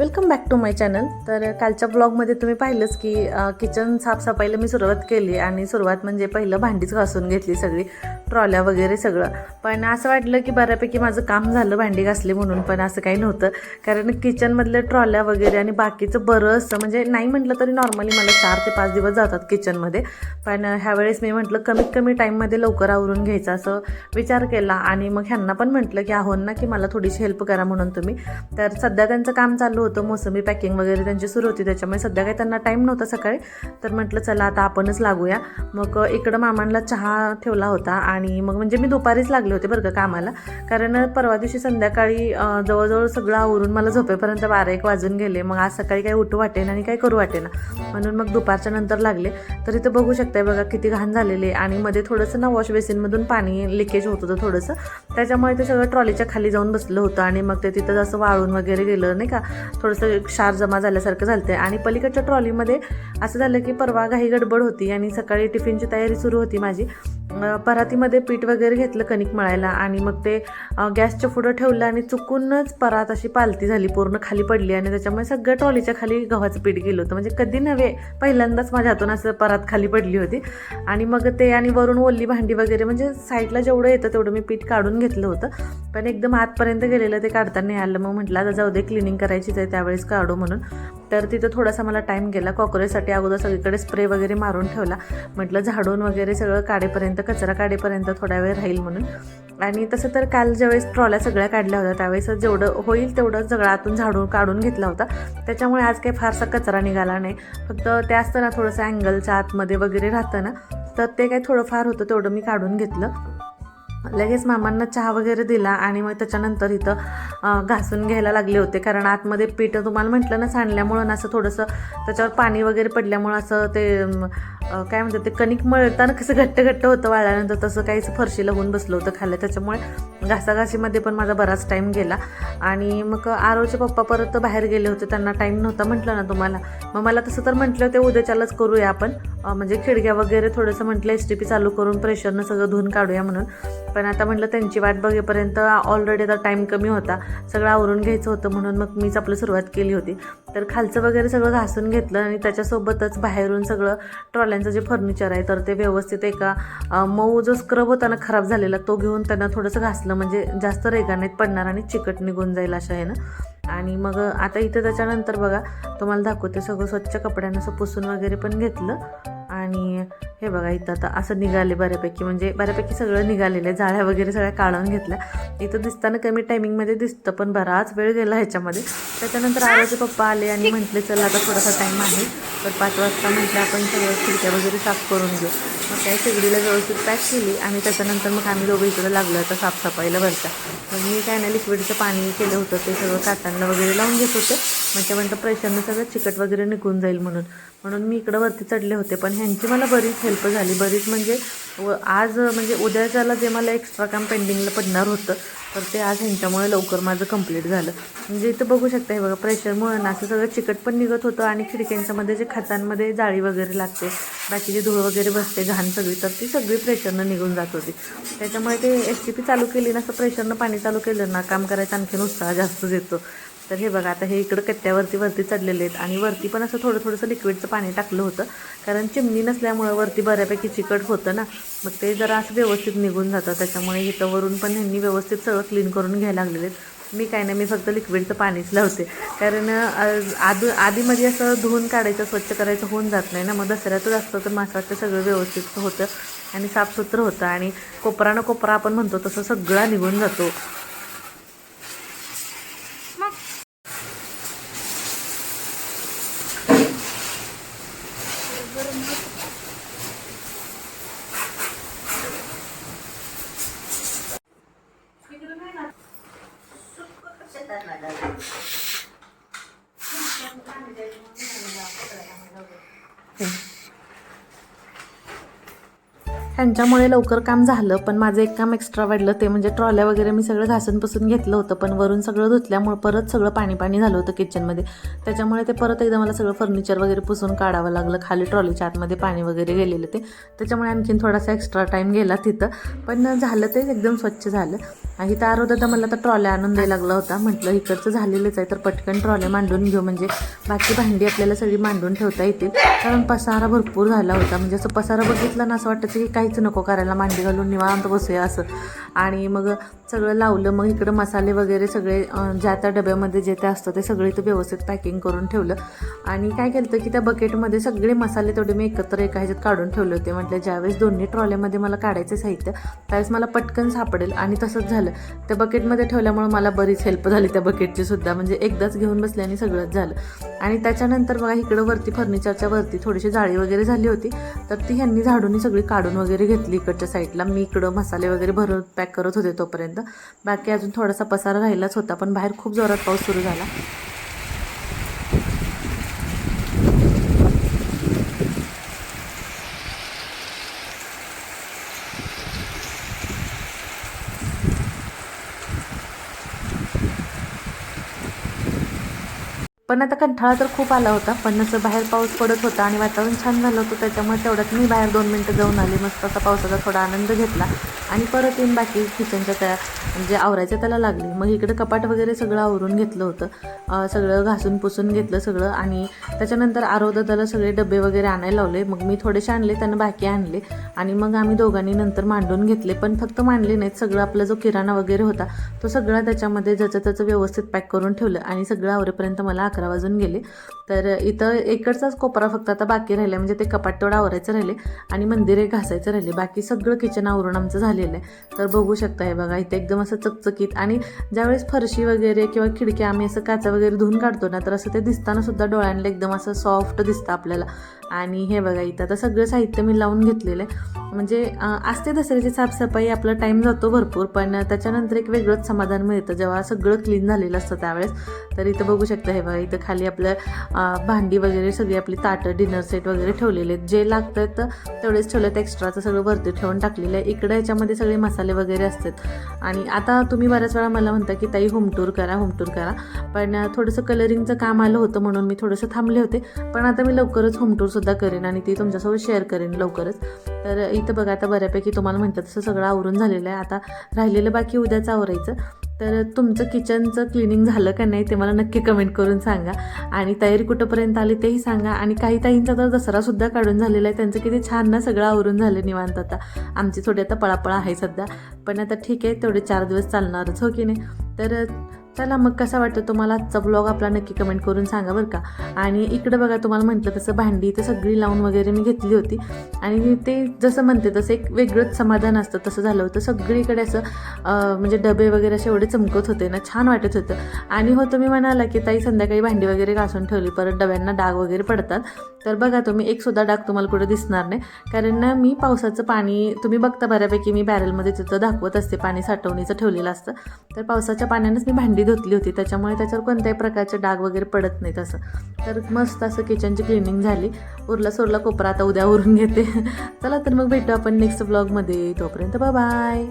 Welcome back to my channel तर कालच्या ब्लॉगमध्ये तुम्ही पाहिलंच की किचन साफसफाईला मी सुरुवात केली आणि सुरुवात म्हणजे पहिलं भांडीच घासून घेतली सगळी ट्रॉल्या वगैरे सगळं. पण असं वाटलं की बऱ्यापैकी माझं काम झालं भांडी घासली म्हणून पण असं काही नव्हतं. कारण किचनमधल्या ट्रॉल्या वगैरे आणि बाकीचं बरंचसं म्हणजे नाही म्हटलं तरी नॉर्मली मला चार ते पाच दिवस जातात किचनमध्ये पण ह्यावेळेस मी म्हटलं कमीत कमी टाईममध्ये लवकर आवरून घ्यायचं असं विचार केला आणि मग ह्यांना पण म्हटलं की आहो ना की मला थोडीशी हेल्प करा म्हणून तुम्ही. तर सध्या त्यांचं काम चालू होतं मोसंबी पॅकिंग वगैरे त्यांची सुरू होती त्याच्यामुळे सध्या काही त्यांना टाईम नव्हता सकाळी. तर म्हटलं चला आता आपणच लागूया. मग इकडं मामांना चहा ठेवला होता आणि मग म्हणजे मी दुपारीच लागले होते बरं का कामाला. कारण परवा दिवशी संध्याकाळी जवळजवळ सगळं आवरून मला झोपेपर्यंत बारा एक वाजून गेले. मग आज सकाळी काही उठू वाटेन आणि काही करू वाटेना. म्हणून मग दुपारच्या नंतर लागले. तर इथं बघू शकताय बघा किती घाण झालेले आणि मध्ये थोडंसं ना वॉश बेसिनमधून पाणी लिकेज होत होतं थोडंसं. त्याच्यामुळे ते सगळं ट्रॉलीच्या खाली जाऊन बसलं होतं आणि मग ते तिथं जसं वाळून वगैरे गेलं नाही का? थोडंसं क्षार जमा झाल्यासारखं झालं ते आणि पलीकडच्या ट्रॉलीमध्ये असं झालं की परवा घाई गडबड होती आणि सकाळी टिफिनची तयारी सुरू होती माझी. परातीमध्ये पीठ वगैरे घेतलं कणिक मळायला आणि मग ते गॅसच्या पुढं ठेवलं आणि चुकूनच परात अशी पालती झाली पूर्ण खाली पडली आणि त्याच्यामुळे सगळं ट्रॉलीच्या खाली गव्हाचं पीठ गेलं होतं. म्हणजे कधी नव्हे पहिल्यांदाच माझ्या हातून असं परात खाली पडली होती. आणि मग ते आणि वरून ओल्ली भांडी वगैरे म्हणजे साईडला जेवढं येतं तेवढं मी पीठ काढून घेतलं होतं. पण एकदम आतपर्यंत गेलेलं ते काढता नाही आलं. मग म्हटलं आता जाऊ दे क्लिनिंग करायची आहे त्यावेळेस काढू म्हणून. तर तिथं थोडासा मला टाईम गेला. कॉक्रोचसाठी अगोदर सगळीकडे स्प्रे वगैरे मारून ठेवला. म्हटलं झाडून वगैरे सगळं काढेपर्यंत कचरा काढेपर्यंत थोडा वेळ राहील म्हणून. आणि तसं तर काल ज्यावेळेस ट्रॉल्या सगळ्या काढल्या होत्या त्यावेळेस जेवढं होईल तेवढं सगळं आतून झाडून काढून घेतला होता. त्याच्यामुळे आज काही फारसा कचरा निघाला नाही. फक्त ते असतं ना थोडंसं अँगलच्या आतमध्ये वगैरे राहतं ना तर ते काही थोडंफार होतं तेवढं मी काढून घेतलं. लगेच मामांना चहा वगैरे दिला आणि मग त्याच्यानंतर इथं घासून घ्यायला लागले होते. कारण आतमध्ये पीठ तुम्हाला म्हटलं ना सांडल्यामुळं ना असं थोडंसं त्याच्यावर पाणी वगैरे पडल्यामुळं असं ते काय म्हणतात ते कणिक मळताना कसं घट्ट घट्ट होतं वाळल्यानंतर तसं काहीच फरशी लागून बसलं होतं खाल्लं त्याच्यामुळे घासाघाशीमध्ये पण माझा बराच टाईम गेला. आणि मग आरोचे पप्पा परत बाहेर गेले होते त्यांना टाईम नव्हता म्हटलं ना तुम्हाला. मग मला तसं तर म्हटलं ते उद्याच्यालाच करूया आपण. म्हणजे खिडक्या वगैरे थोडंसं म्हटलं एस टी पी चालू करून प्रेशरनं सगळं धुवून काढूया म्हणून. पण आता म्हटलं त्यांची वाट बघेपर्यंत ऑलरेडी आता टाईम कमी होता. सगळं आवरून घ्यायचं होतं म्हणून मग मीच आपलं सुरुवात केली होती. तर खालचं वगैरे सगळं घासून घेतलं आणि त्याच्यासोबतच बाहेरून सगळं त्यांचं जे फर्निचर आहे तर ते व्यवस्थित एका मऊ जो स्क्रब होता ना खराब झालेला तो घेऊन त्यांना थोडंसं घासलं. म्हणजे जास्त रेगानेत पडणार आणि चिकट निघून जाईल अशा आहे ना आणि मग आता इथं त्याच्यानंतर बघा तुम्हाला दाखवते सगळं स्वच्छ कपड्यानं असं पुसून वगैरे पण घेतलं. आणि हे बघा इथं आता असं निघाले बऱ्यापैकी. म्हणजे बऱ्यापैकी सगळं निघालेलं आहे. जाळ्या वगैरे सगळ्या काढून घेतल्या. इथं दिसताना कमी टायमिंगमध्ये दिसतं पण बराच वेळ गेला ह्याच्यामध्ये. त्याच्यानंतर आरोचे पप्पा आले आणि म्हटले चला आता थोडासा टाईम आहे. तर पाच वाजता म्हटलं आपण सगळं खिडक्या वगैरे साफ करून घेऊ. त्या काय शेगडीला व्यवस्थित पॅक केली आणि त्याच्यानंतर मग आम्ही दोघं इकडं लागलो आता साफसफाईला वरचा मग मी काय नाही लिक्विडचं पाणी केलं होतं ते सगळं कातांना वगैरे लावून घेत होते. म्हणजे म्हणतं प्रेशरनं सगळं चिकट वगैरे निघून जाईल म्हणून. म्हणून मी इकडं वरती चढले होते पण ह्यांची मला बरीच हेल्प झाली. बरीच म्हणजे व आज म्हणजे उद्याच्याला जे मला एक्स्ट्रा काम पेंडिंगला पडणार होतं तर ते आज ह्यांच्यामुळे लवकर माझं कंप्लीट झालं. म्हणजे इथं बघू शकता हे बघा प्रेशरमुळे ना असं सगळं चिकट पण निघत होतं आणि खिडक्यांच्यामध्ये जे खातांमध्ये जाळी वगैरे लागते बाकीची धूळ वगैरे बसते घाण सगळी तर ती सगळी प्रेशरनं निघून जात होती. त्याच्यामुळे ते एस टी पी चालू केली ना असं प्रेशरनं पाणी चालू केलं ना काम करायचा आणखीन उत्साह जास्तच येतो तर हे बघा आता हे इकडं कट्ट्यावरती वरती चढलेले आहेत आणि वरती पण असं थोडं थोडंसं लिक्विडचं पाणी टाकलं होतं. कारण चिमणी नसल्यामुळं वरती बऱ्यापैकी चिकट होतं ना. मग ते जरा असं व्यवस्थित निघून जातं. त्याच्यामुळे इथं वरून पण ह्यांनी व्यवस्थित सगळं क्लीन करून घ्यायला लागलेले आहेत. मी काय नाही मी फक्त लिक्विडचं पाणीच लावते. कारण अं, आधी आधीमध्ये असं धुवून काढायचं स्वच्छ करायचं होऊन जात नाही ना. मग दसऱ्यातच असतं तर मासाचं सगळं व्यवस्थित होतं आणि साफसुथरं होतं. आणि कोपरानं कोपरा आपण म्हणतो तसं सगळा निघून जातो. ह्यांच्यामुळे लवकर काम झालं पण माझं एक काम एक्स्ट्रा वाढलं ते म्हणजे ट्रॉल्या वगैरे मी सगळं घासून पुसून घेतलं होतं पण वरून सगळं धुतल्यामुळे परत सगळं पाणी पाणी झालं होतं किचनमध्ये त्याच्यामुळे ते परत एकदा मला सगळं फर्निचर वगैरे पुसून काढावं लागलं खाली ट्रॉलीच्या आतमध्ये पाणी वगैरे गेलेलं ते. त्याच्यामुळे आणखीन थोडासा एक्स्ट्रा टाईम गेला तिथं. पण झालं ते एकदम स्वच्छ झालं. आणि इथं आरोदा मला तर ट्रॉल्या आणून द्यायला लागला होता. म्हटलं इकडचं झालेलंच आहे तर पटकन ट्रॉल्या मांडून घेऊ. म्हणजे बाकी भांडी आपल्याला सगळी मांडून ठेवता येतील. कारण पसारा भरपूर झाला होता. म्हणजे असं पसारा बघितला ना असं वाटतं की काहीच नको करायला मांडी घालून निवांत बसूया असं. आणि मग सगळं लावलं मग इकडं मसाले वगैरे सगळे ज्या त्या डब्यामध्ये जे ते असतं ते सगळे इथं व्यवस्थित पॅकिंग करून ठेवलं. आणि काय केलं की त्या बकेटमध्ये सगळे मसाले तेवढे मी एकत्र एका ह्याच्यात काढून ठेवले होते. म्हटलं ज्यावेळेस दोन्ही ट्रॉल्यामध्ये मला काढायचे साहित्य त्यावेळेस मला पटकन सापडेल. आणि तसंच झालं. त्या बकेटमध्ये ठेवल्यामुळे मला बरीच हेल्प झाली त्या बकेटची सुद्धा. म्हणजे एकदाच घेऊन बसल्याने सगळंच झालं. आणि त्याच्यानंतर बघा इकडं वरती फर्निचरच्या वरती थोडीशी जाळी वगैरे झाली होती. तर ती ह्यांनी झाडून सगळी काढून वगैरे घेतली इकडच्या साईडला मी इकडं मसाले वगैरे भरून पॅक करत होते तोपर्यंत. बाकी अजून थोडासा पसारा राहिलाच होता पण बाहेर खूप जोरात पाऊस सुरू झाला. पण आता कंठाळा तर खूप आला होता पण असं बाहेर पाऊस पडत होता आणि वातावरण छान झालं होतं त्याच्यामुळे तेवढ्यात मी बाहेर दोन मिनटं जाऊन आले मस्त असा पावसाचा थोडा आनंद घेतला. आणि परत येऊन बाकी किचनच्या त्या म्हणजे आवरायच्या त्याला लागली. मग इकडं कपाट वगैरे सगळं आवरून घेतलं होतं. सगळं घासून पुसून घेतलं सगळं आणि त्याच्यानंतर आरोदादाला सगळे डबे वगैरे आणायला लावले. मग मी थोडेसे आणले त्यानं बाकी आणले आणि मग आम्ही दोघांनी नंतर मांडून घेतले. पण फक्त मांडले नाहीत सगळं आपला जो किराणा वगैरे होता तो सगळा त्याच्यामध्ये ज्याचं त्याचं व्यवस्थित पॅक करून ठेवलं आणि सगळं आवरेपर्यंत मला अकरा वाजून गेले. तर इथं इकडचाच कोपरा फक्त आता बाकी राहिला म्हणजे ते कपाट तेवढं आवरायचं राहिले आणि मंदिरे घासायचं राहिले. बाकी सगळं किचन आवरून आमचं झालेलं आहे. तर बघू शकता हे बघा इथे एकदम असं चकचकीत आणि ज्यावेळेस फरशी वगैरे किंवा खिडक्या आम्ही असं काचा वगैरे धुवून काढतो ना तर असं ते दिसताना सुद्धा डोळ्यांना एकदम असं सॉफ्ट दिसतं आपल्याला. आणि हे बघा इथं. आता सगळं साहित्य मी लावून घेतलेलं आहे. म्हणजे असते दसऱ्याची साफसफाई आपला टाईम जातो भरपूर पण त्याच्यानंतर एक वेगळंच समाधान मिळतं. जेव्हा सगळं क्लीन झालेलं असतं त्यावेळेस तर इथं बघू शकता हे बघा इथं खाली आपलं भांडी वगैरे सगळी आपली ताटं डिनर सेट वगैरे ठेवलेले आहेत. जे लागतं तर तेवढेच ठेवलेत. एक्स्ट्राचं सगळं वरती ठेवून टाकलेलं आहे. इकडं याच्यामध्ये सगळे मसाले वगैरे असतात. आणि आता तुम्ही बऱ्याच वेळा मला म्हणता की ताई होम टूर करा होम टूर करा. पण थोडंसं कलरिंगचं काम आलं होतं म्हणून मी थोडंसं थांबले होते. पण आता मी लवकरच होम टूर सुद्धा करेन आणि ती तुमच्यासोबत शेअर करेन लवकरच. तर इथं बघा आता बऱ्यापैकी तुम्हाला म्हणतात तसं सगळं आवरून झालेलं आहे. आता राहिलेलं बाकी उद्याच आवरायचं. तर तुमचं किचनचं क्लिनिंग झालं का नाही ते मला नक्की कमेंट करून सांगा. आणि तयारी कुठंपर्यंत आली तेही सांगा. आणि काही ताईंचा तर दसरासुद्धा काढून झालेला आहे. त्यांचं किती छान ना सगळं आवरून झालं निवांत आता. आमची थोडी आता पळापळ आहे सध्या. पण आता ठीक आहे तेवढे चार दिवस चालणारच हो की नाही? तर चला मग कसा वाटतं तुम्हाला आजचा ब्लॉग आपला नक्की कमेंट करून सांगा बरं का. आणि इकडं बघा तुम्हाला म्हटलं तसं भांडी तर सगळी लावून वगैरे मी घेतली होती. आणि ते जसं म्हणते तसं एक वेगळंच समाधान असतं तसं झालं होतं. सगळीकडे असं म्हणजे डबे वगैरे असे एवढे चमकत होते ना छान वाटत होतं. आणि होतं मी म्हणाला की ताई संध्याकाळी भांडी वगैरे घासून ठेवली परत डब्यांना डाग वगैरे पडतात. तर बघा तुम्ही एकसुद्धा डाग तुम्हाला कुठं दिसणार नाही. कारण ना मी पावसाचं पाणी तुम्ही बघता बऱ्यापैकी मी बॅरलमध्ये तिथं दाखवत असते पाणी साठवणीचं ठेवलेलं असतं. तर पावसाच्या पाण्यानेच मी भांडी धुतली होती त्याच्यामुळे त्याच्यावर कोणत्याही प्रकारचे डाग वगैरे पडत नाहीत असं. तर मस्त असं किचनची क्लिनिंग झाली. उरला सोरला कोपरा आता उद्या उरून घेते. चला तर मग भेटू आपण नेक्स्ट ब्लॉगमध्ये तोपर्यंत बाय